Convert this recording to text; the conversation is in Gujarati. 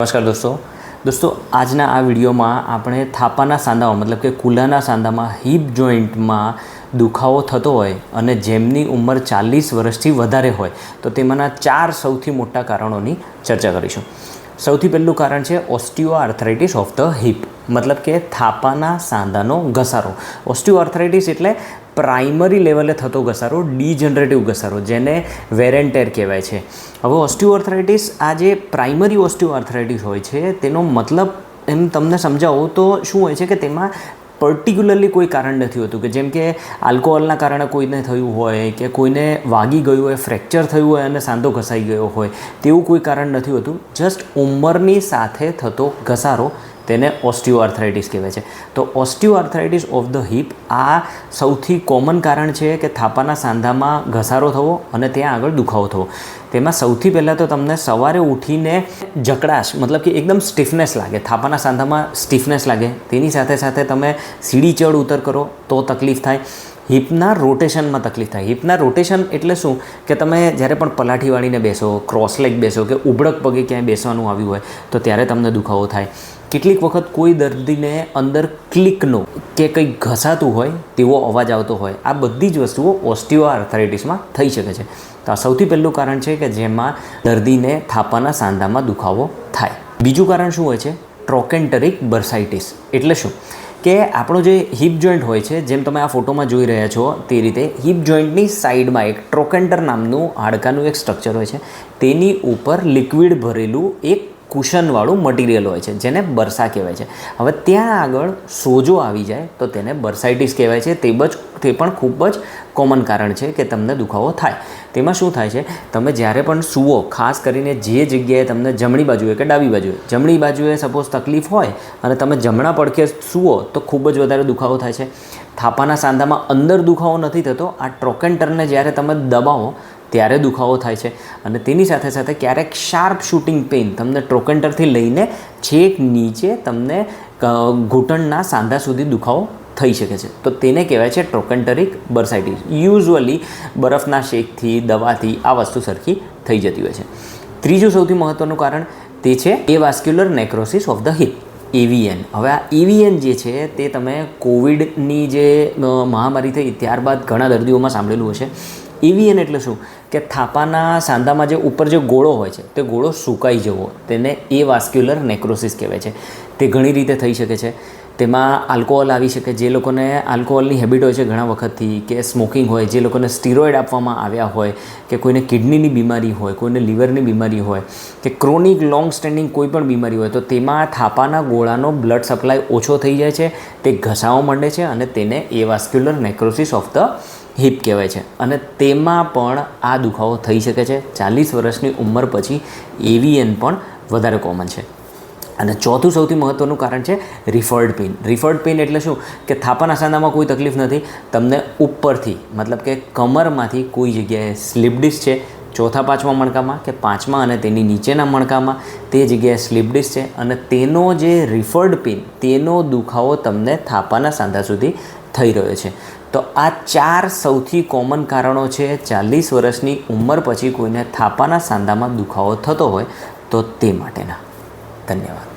નમસ્કાર દોસ્તો. દોસ્તો, આજના આ વિડીયોમાં આપણે થાપાના સાંધામાં મતલબ કે કુલાના સાંધામાં હિપ જોઈન્ટમાં દુખાવો થતો હોય અને જેમની ઉંમર ચાલીસ વર્ષથી વધારે હોય, તો તેમાંના ચાર સૌથી મોટા કારણોની ચર્ચા કરીશું. સૌથી પહેલું કારણ છે osteoarthritis of the hip. મતલબ કે થાપાના સાંધાનો ઘસારો. ઓસ્ટિયોઆર્થરાઇટિસ એટલે પ્રાઇમરી લેવલે થતો ઘસારો ડીજનરેટિવ ઘસારો, જેને વેરેન્ટેર કહેવાય છે. હવે ઓસ્ટિયોઆર્થરાઇટિસ આ જે પ્રાઇમરી ઓસ્ટિયોઆર્થરાઇટિસ હોય છે, તેનો મતલબ એમ તમને સમજાવો તો શું હોય છે કે તેમાં પર્ટિક્યુલરલી કોઈ કારણ નથી હોતું, કે જેમ કે આલ્કોહોલના કારણે કોઈને થયું હોય, કે કોઈને વાગી ગયું હોય ફ્રેક્ચર થયું હોય અને સાંધો ઘસાઈ ગયો હોય, તેવું કોઈ કારણ નથી હોતું. જસ્ટ ઉંમરની સાથે થતો ઘસારો તેને ઓસ્ટિયોઆર્થરાઇટિસ કહેવાય છે. તો ઓસ્ટિયોઆર્થરાઇટિસ ઓફ ધ હિપ આ સૌથી કોમન કારણ છે કે થાપાના સાંધામાં ઘસારો થવો અને ત્યાં આગળ દુખાવો થવો. તેમાં સૌથી પહેલાં તો તમને સવારે ઉઠીને જકડાશ, મતલબ કે એકદમ સ્ટીફનેસ લાગે. થાપાના સાંધામાં સ્ટીફનેસ લાગે. તેની સાથે સાથે તમે સીડી ચડ ઉતર કરો તો તકલીફ થાય. હિપના રોટેશનમાં તકલીફ થાય. હિપના રોટેશન એટલે શું? કે તમે જ્યારે પણ પલાઠી વાળીને બેસો ક્રોસ લેગ બેસો કે ઉબળક પગે ક્યાંય બેસવાનું આવ્યું હોય, તો ત્યારે તમને દુખાવો થાય. કેટલીક વખત કોઈ દર્દીને અંદર ક્લિકનો કે કંઈક ઘસાતું હોય તેવો અવાજ આવતો હોય, આ બધી જ વસ્તુઓ ઓસ્ટિયો આર્થરાઇટિસમાં થઈ શકે છે. તો આ સૌથી પહેલું કારણ છે કે જેમાં દર્દીને થાપાના સાંધામાં દુખાવો થાય. બીજું કારણ શું હોય છે? ટ્રોકેન્ટરિક બર્સાઇટિસ. એટલે શું? કે આપણો જે હિપ જોઈન્ટ હોય છે, જેમ તમે આ ફોટોમાં જોઈ રહ્યા છો, તે રીતે હિપ જોઈન્ટની સાઈડમાં એક ટ્રોકેન્ટર નામનું હાડકાનું એક સ્ટ્રક્ચર હોય છે. તેની ઉપર લિક્વિડ ભરેલું એક કુશનવાળું મટીરિયલ હોય છે, જેને બરસા કહેવાય છે. હવે ત્યાં આગળ સોજો આવી જાય તો તેને બર્સાઇટિસ કહેવાય છે. તે જ તે પણ ખૂબ જ કોમન કારણ છે કે તમને દુખાવો થાય. તેમાં શું થાય છે? તમે જ્યારે પણ સૂવો, ખાસ કરીને જે જગ્યાએ તમને જમણી બાજુએ કે ડાબી બાજુએ, જમણી બાજુએ સપોઝ તકલીફ હોય અને તમે જમણા પડખે સૂવો તો ખૂબ જ વધારે દુખાવો થાય છે. થાપાના સાંધામાં અંદર દુખાવો નથી થતો. આ ટ્રોકેન્ટરને જ્યારે તમે દબાવો ત્યારે દુખાવો થાય છે. અને તેની સાથે સાથે ક્યારેક શાર્પ શૂટિંગ પેઇન તમને ટ્રોકેન્ટરથી લઈને છેક નીચે તમને ઘૂંટણના સાંધા સુધી દુખાવો થઈ શકે છે. તો તેને કહેવાય છે ટ્રોકેન્ટરિક બર્સાઇટીસ યુઝ્યુઅલી બરફના શેકથી, દવાથી આ વસ્તુ સરખી થઈ જતી હોય છે. ત્રીજું સૌથી મહત્ત્વનું કારણ તે છે avascular necrosis of the hip AVN હવે આ એવીએન જે છે તે તમે કોવિડની જે મહામારી થઈ ત્યારબાદ ઘણા દર્દીઓમાં સાંભળેલું હશે. એવીએન એટલે શું? કે થાપાના સાંધામાં જે ઉપર જે ગોળો હોય છે, તે ગોળો સુકાઈ જવો, તેને એ વાસ્ક્યુલર નેક્રોસિસ કહેવાય છે. તે ઘણી રીતે થઈ શકે છે. તેમાં આલ્કોહોલ આવી શકે, જે લોકોને આલ્કોહોલની હેબિટ હોય છે ઘણા વખતથી, કે સ્મોકિંગ હોય, જે લોકોને સ્ટીરોઇડ આપવામાં આવ્યા હોય, કે કોઈને કિડનીની બીમારી હોય, કોઈને લીવરની બીમારી હોય, કે ક્રોનિક લોંગ સ્ટેન્ડિંગ કોઈ પણ બીમારી હોય, તો તેમાં થાપાના ગોળાનો બ્લડ સપ્લાય ઓછો થઈ જાય છે, તે ઘસાવા માંડે છે અને તેને avascular necrosis of the hip કહેવાય છે. અને તેમાં પણ આ દુખાવો થઈ શકે છે. ચાલીસ વર્ષની ઉંમર પછી એવીએન પણ વધારે કોમન છે. અને ચોથું સૌથી મહત્ત્વનું કારણ છે રિફર્ડ પેઇન રિફર્ડ પેઇન એટલે શું? કે થાપાના સાંધામાં કોઈ તકલીફ નથી. તમને ઉપરથી, મતલબ કે કમરમાંથી કોઈ જગ્યાએ સ્લીપ ડિસ્ક છે, ચોથા, પાંચમા મણકામાં કે પાંચમા અને તેની નીચેના મણકામાં તે જગ્યાએ સ્લીપ ડિસ્ક છે અને તેનો જે રિફર્ડ પેઇન તેનો દુખાવો તમને થાપાના સાંધા સુધી થઈ રહ્યો છે. તો આ ચાર સૌથી કોમન કારણો છે. ચાલીસ વર્ષની ઉંમર પછી કોઈને થાપાના સાંધામાં દુખાવો થતો હોય તો તે માટેના. ધન્યવાદ.